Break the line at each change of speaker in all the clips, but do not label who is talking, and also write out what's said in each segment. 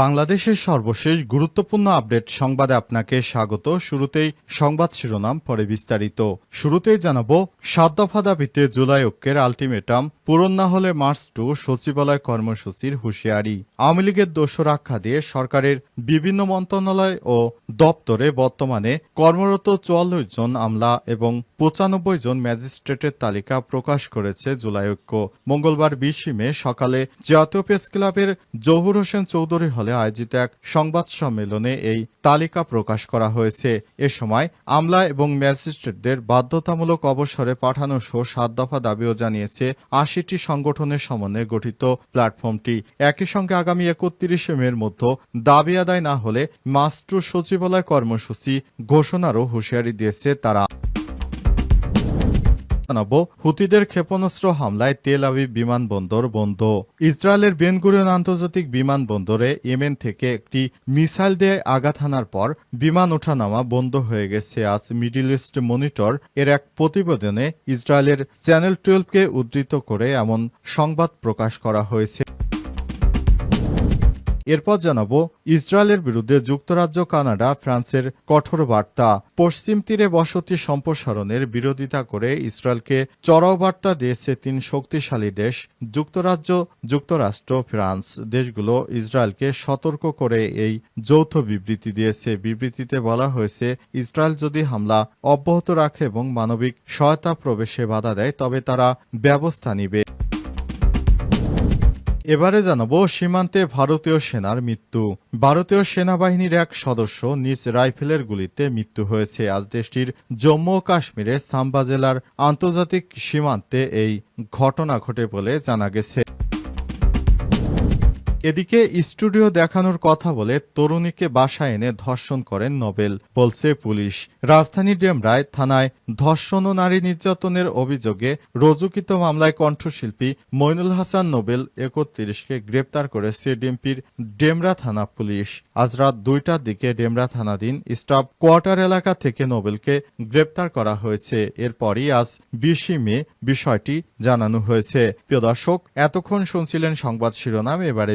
বাংলাদেশের সর্বশেষ গুরুত্বপূর্ণ আপডেট সংবাদে আপনাকে স্বাগত। শুরুতেই সংবাদ শিরোনাম, পরে বিস্তারিত। শুরুতেই জানাব, সাত দফা দাবিতে জুলাই ঐক্যের আলটিমেটাম, পূরণ না হলে মার্চ টু সচিবালয় কর্মসূচির হুঁশিয়ারি। আওয়ামী লীগের দোষর আখ্যা দিয়ে সরকারের বিভিন্ন মন্ত্রণালয় ও দপ্তরে বর্তমানে কর্মরত চুয়াল্লিশ জন আমলা এবং পঁচানব্বই জন ম্যাজিস্ট্রেটের তালিকা প্রকাশ করেছে জুলাই ঐক্য। মঙ্গলবার বিশে মে সকালে জাতীয় প্রেস ক্লাবের জহুর হোসেন চৌধুরী হলে আয়োজিত এক সংবাদ সম্মেলনে এই তালিকা প্রকাশ করা হয়েছে। এ সময় আমলা এবং ম্যাজিস্ট্রেটদের বাধ্যতামূলক অবসরে পাঠানো সহ সাত দফা দাবিও জানিয়েছে আশিটি সংগঠনের সমন্বয়ে গঠিত প্ল্যাটফর্মটি। একই সঙ্গে আগামী একত্রিশে মের মধ্যে দাবি আদায় না হলে মাস্টু সচিবালয় কর্মসূচি ঘোষণারও হুঁশিয়ারি দিয়েছে তারা। জানাব হুতিদের ক্ষেপণাস্ত্র হামলায় তেল আবিব বিমানবন্দর বন্ধ। ইসরায়েলের বেনগুরিয়ন আন্তর্জাতিক বিমানবন্দরে ইয়েমেন থেকে একটি মিসাইল দিয়ে আঘাত হানার পর বিমান ওঠানামা বন্ধ হয়ে গেছে। আজ মিডিল ইস্ট মনিটর এর এক প্রতিবেদনে ইসরায়েলের চ্যানেল টুয়েলভকে উদ্ধৃত করে এমন সংবাদ প্রকাশ করা হয়েছে। এরপর জানাব, ইসরায়েলের বিরুদ্ধে যুক্তরাজ্য, কানাডা, ফ্রান্সের কঠোর বার্তা। পশ্চিম তীরে বসতি সম্প্রসারণের বিরোধিতা করে ইসরায়েলকে চড়াও বার্তা দিয়েছে তিন শক্তিশালী দেশ, যুক্তরাজ্য, যুক্তরাষ্ট্র, ফ্রান্স। দেশগুলো ইসরায়েলকে সতর্ক করে এই যৌথ বিবৃতি দিয়েছে। বিবৃতিতে বলা হয়েছে, ইসরায়েল যদি হামলা অব্যাহত রাখে এবং মানবিক সহায়তা প্রবেশে বাধা দেয়, তবে তারা ব্যবস্থা নিবে। এবারে জানাব সীমান্তে ভারতীয় সেনার মৃত্যু। ভারতীয় সেনাবাহিনীর এক সদস্য নিজ রাইফেলের গুলিতে মৃত্যু হয়েছে। আজ দেশটির জম্মু কাশ্মীরের সাম্বা জেলার আন্তর্জাতিক সীমান্তে এই ঘটনা ঘটে বলে জানা গেছে। এদিকে স্টুডিও দেখানোর কথা বলে তরুণীকে বাসায় এনে ধর্ষণ করেন নোবেল, বলছে পুলিশ। রাজধানী ডেমরায় থানায় ধর্ষণ ও নারী নির্যাতনের অভিযোগে রজুকিত মামলায় কণ্ঠশিল্পী মইনুল হাসান নোবেল একত্রিশকে গ্রেপ্তার করেছে ডিএমপির ডেমরা থানা পুলিশ। আজ রাত দুইটার দিকে ডেমরা থানাধীন স্টাফ কোয়ার্টার এলাকা থেকে নোবেলকে গ্রেপ্তার করা হয়েছে। এরপরই আজ বিশে মে বিষয়টি জানানো হয়েছে। প্রিয় দর্শক, এতক্ষণ শুনছিলেন সংবাদ শিরোনাম, এবারে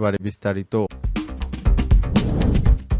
এবারে বিস্তারিত।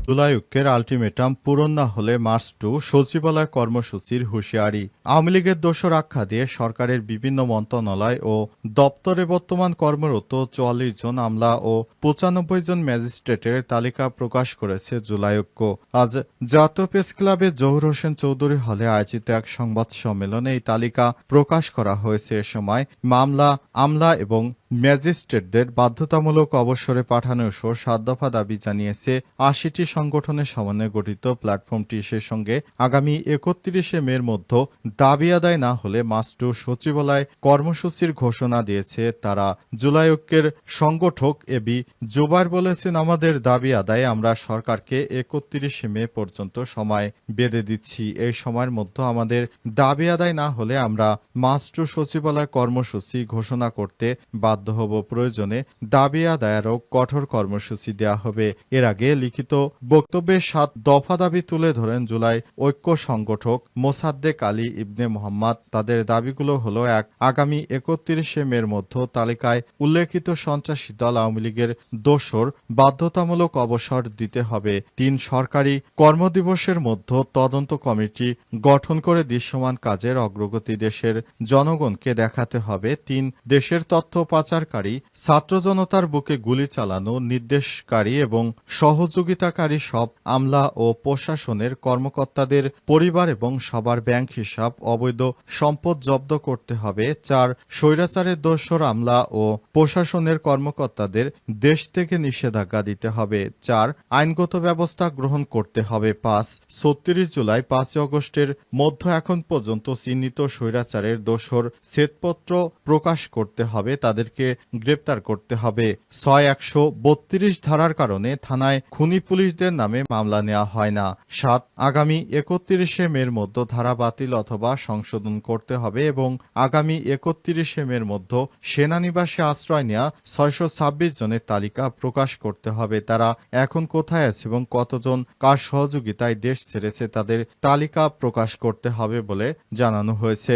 জুলাই ঐক্যের আলটিমেটাম পূরণ না হলে মার্চ টু সচিবালয় কর্মসূচির হুঁশিয়ারি। আওয়ামী লীগের দোষর আখ্যা দিয়ে সরকারের বিভিন্ন মন্ত্রণালয় ও দপ্তরে বর্তমান কর্মরত চুয়াল্লিশ জন আমলা ও পঁচানব্বই জন ম্যাজিস্ট্রেটের তালিকা প্রকাশ করেছে জুলাই ঐক্য। আজ জাতীয় প্রেস ক্লাবে জহুর হোসেন চৌধুরী হলে আয়োজিত এক সংবাদ সম্মেলনে এই তালিকা প্রকাশ করা হয়েছে। এ সময় মামলা, আমলা এবং ম্যাজিস্ট্রেটদের বাধ্যতামূলক অবসরে পাঠানো সহ সাত দফা দাবি জানিয়েছে আশিটি সংগঠনের সমন্বয়ে গঠিত প্ল্যাটফর্মটি। সে সঙ্গে আগামী একত্রিশে মের মধ্যে দাবি আদায় না হলে মাস্টু সচিবালয় কর্মসূচির ঘোষণা দিয়েছে। তারা জুলাই ঐক্যের সংগঠক এবি জুবাইর বলেছেন, আমাদের দাবি আদায়ে আমরা সরকারকে একত্রিশে মে পর্যন্ত সময় বেঁধে দিচ্ছি। এই সময়ের মধ্যে আমাদের দাবি আদায় না হলে আমরা মাস্টু সচিবালয় কর্মসূচি ঘোষণা করতে বাধ্য হব। প্রয়োজনে দাবি আদায়েরও কঠোর কর্মসূচি দেওয়া হবে। এর আগে লিখিত বক্তব্যে সাত দফা দাবি তুলে ধরেন জুলাই ঐক্য সংগঠক মোসাদ্দেক আলী ইবনে মোহাম্মদ তাদের দাবিগুলো হলো, এক, আগামী একত্রিশে মের মধ্য তালিকায় উল্লেখিত সন্ত্রাসী দল আওয়ামী লীগের দোসর বাধ্যতামূলক অবসর দিতে হবে। তিন, সরকারি কর্মদিবসের মধ্যে তদন্ত কমিটি গঠন করে দৃশ্যমান কাজের অগ্রগতি দেশের জনগণকে দেখাতে হবে। তিন, দেশের তথ্য পাচারকারী ছাত্র জনতার বুকে গুলি চালানো, নির্দেশকারী এবং সহযোগিতাকারী সব আমলা ও প্রশাসনের কর্মকর্তাদের পরিবার এবং সবার ব্যাংক হিসাব খারাপ অবৈধ সম্পদ জব্দ করতে হবে। চার, স্বৈরাচারের দোসর আমলা ও প্রশাসনের কর্মকর্তাদের দেশ থেকে নিষেধাজ্ঞা দিতে হবে। চার, আইনগত ব্যবস্থা গ্রহণ করতে হবে। পাঁচ, ছত্রিশ জুলাই, পাঁচই অগস্টের মধ্য এখন পর্যন্ত চিহ্নিত স্বৈরাচারের দোসর শ্বেতপত্র প্রকাশ করতে হবে, তাদেরকে গ্রেপ্তার করতে হবে। ছয়, একশো বত্রিশ ধারার কারণে থানায় খুনি পুলিশদের নামে মামলা নেওয়া হয় না। সাত, আগামী একত্রিশে মের মধ্যে ধারা বাতিল অথবা সংশোধন করতে হবে এবং আগামী একত্রিশে মের মধ্যে সেনানিবাসে আশ্রয় নেওয়া ছয়শো ছাব্বিশ জনের তালিকা প্রকাশ করতে হবে। তারা এখন কোথায় আছে এবং কতজন কার সহযোগিতায় দেশ ছেড়েছে তাদের তালিকা প্রকাশ করতে হবে বলে জানানো হয়েছে।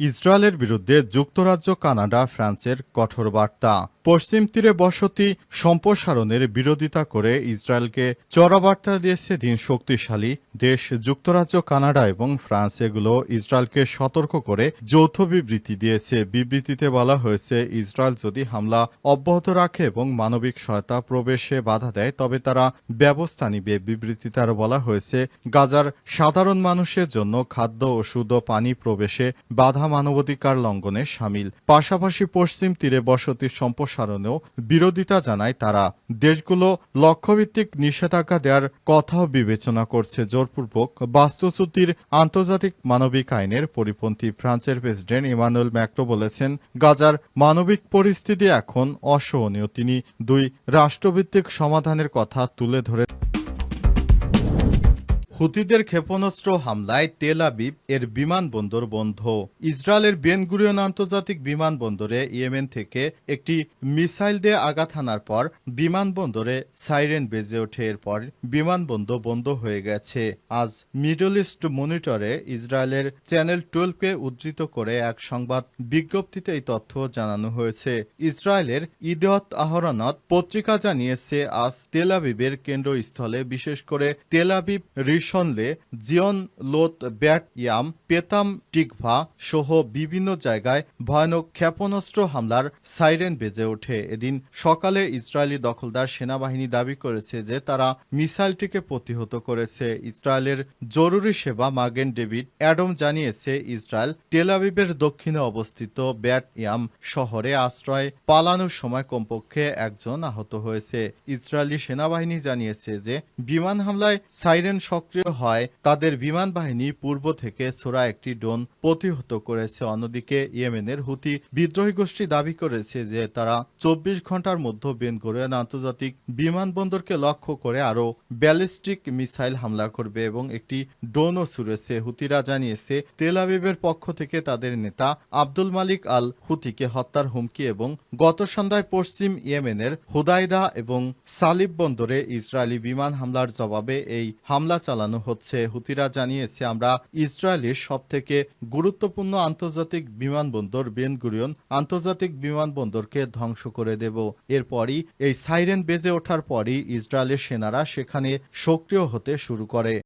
ইসরায়েলের বিরুদ্ধে যুক্তরাজ্য, কানাডা, ফ্রান্সের কঠোর বার্তা। পশ্চিম তীরে বসতি সম্প্রসারণের বিরোধিতা করে ইসরায়েলকে চড়া বার্তা দিয়েছে দিন শক্তিশালী দেশ, যুক্তরাজ্য, কানাডা এবং ফ্রান্স। এগুলো ইসরায়েলকে সতর্ক করে যৌথ বিবৃতি দিয়েছে। বিবৃতিতে বলা হয়েছে, ইসরায়েল যদি হামলা অব্যাহত রাখে এবং মানবিক সহায়তা প্রবেশে বাধা দেয়, তবে তারা ব্যবস্থা নিবে। বিবৃতিতে আরও বলা হয়েছে, গাজার সাধারণ মানুষের জন্য খাদ্য, ওষুধ ও পানি প্রবেশে বাধা মানবাধিকার লঙ্ঘনে সামিল। পাশাপাশি পশ্চিম তীরে বসতি সম্প্রসারণেও বিরোধিতা জানায় তারা। দেশগুলো লক্ষ্যভিত্তিক নিষেধাজ্ঞা দেওয়ার কথাও বিবেচনা করছে জোরপূর্বক। বাস্তুচ্যুতির আন্তর্জাতিক মানবিক আইনের পরিপন্থী ফ্রান্সের প্রেসিডেন্ট ইমানুয়েল ম্যাক্রো বলেছেন, গাজার মানবিক পরিস্থিতি এখন অসহনীয়। তিনি দুই রাষ্ট্রভিত্তিক সমাধানের কথা তুলে ধরে হুতিদের ক্ষেপণাস্ত্র হামলায় তেল আবিব এর বিমানবন্দর বন্ধ। ইসরায়েলের বেনগুরিয়ন আন্তর্জাতিক বিমানবন্দরে ইয়েমেন থেকে একটি মিসাইল দিয়ে আঘাত হানার পর বিমানবন্দরে সাইরেন বেজে ওঠে। এরপর বিমানবন্দর বন্ধ হয়ে গেছে। আজ মিডল ইস্ট মনিটরে ইসরায়েলের চ্যানেল টুয়েলভকে উদ্ধৃত করে এক সংবাদ বিজ্ঞপ্তিতে এই তথ্য জানানো হয়েছে। ইসরায়েলের ইদেয়ত আহরানত পত্রিকা জানিয়েছে, আজ তেল আবিবের কেন্দ্রস্থলে বিশেষ করে Tel Aviv Rishon Le Zion Lod Bat Yam, Petah Tikva সহ বিভিন্ন জায়গায় ভয়ানক ক্ষেপণাস্ত্র হামলার সাইরেন বেজে ওঠে। এদিন সকালে ইসরায়েলি দখলদার সেনাবাহিনী দাবি করেছে যে তারা মিসাইলটিকে প্রতিহত করেছে। ইসরায়েলের জরুরি সেবা মাগেন ডেভিড অ্যাডম জানিয়েছে, ইসরায়েল তেল আবিবের দক্ষিণে অবস্থিত ব্যাট ইয়াম শহরে আশ্রয় পালানোর সময় কমপক্ষে একজন আহত হয়েছে। ইসরায়েলি সেনাবাহিনী জানিয়েছে যে বিমান হামলায় সাইরেন সক্রিয় হয়, তাদের বিমান বাহিনী পূর্ব থেকে ছোড়া একটি ড্রোন প্রতিহত করেছে। অন্যদিকে ইয়েমেনের হুতি বিদ্রোহী গোষ্ঠী দাবি করেছে যে তারা চব্বিশ ঘণ্টার মধ্যে বেনগোরিয়ান আন্তর্জাতিক বিমানবন্দরকে লক্ষ্য করে আরও ব্যালিস্টিক মিসাইল হামলা করবে এবং একটি ড্রোনও ছুড়েছে। হুতিরা জানিয়েছে, তেল আবিবের পক্ষ থেকে তাদের নেতা আব্দুল মালিক আল হুতিকে হত্যার হুমকি এবং গত সন্ধ্যায় পশ্চিম ইয়েমেনের হুদাইদা এবং সালিব বন্দরে ইসরায়েলি বিমান হামলার জবাবে এই হামলা চালানো হচ্ছে। হুতিরা জানিয়েছে, আমরা ইসরায়েলের সব থেকে গুরুত্বপূর্ণ আন্তর্জাতিক বিমানবন্দর বেন গুরিয়ন আন্তর্জাতিক বিমানবন্দরকে ধ্বংস করে দেব। এরপরই এই সাইরেন বেজে ওঠার পরই ইসরায়েলের সেনারা সেখানে সক্রিয় হতে শুরু করে।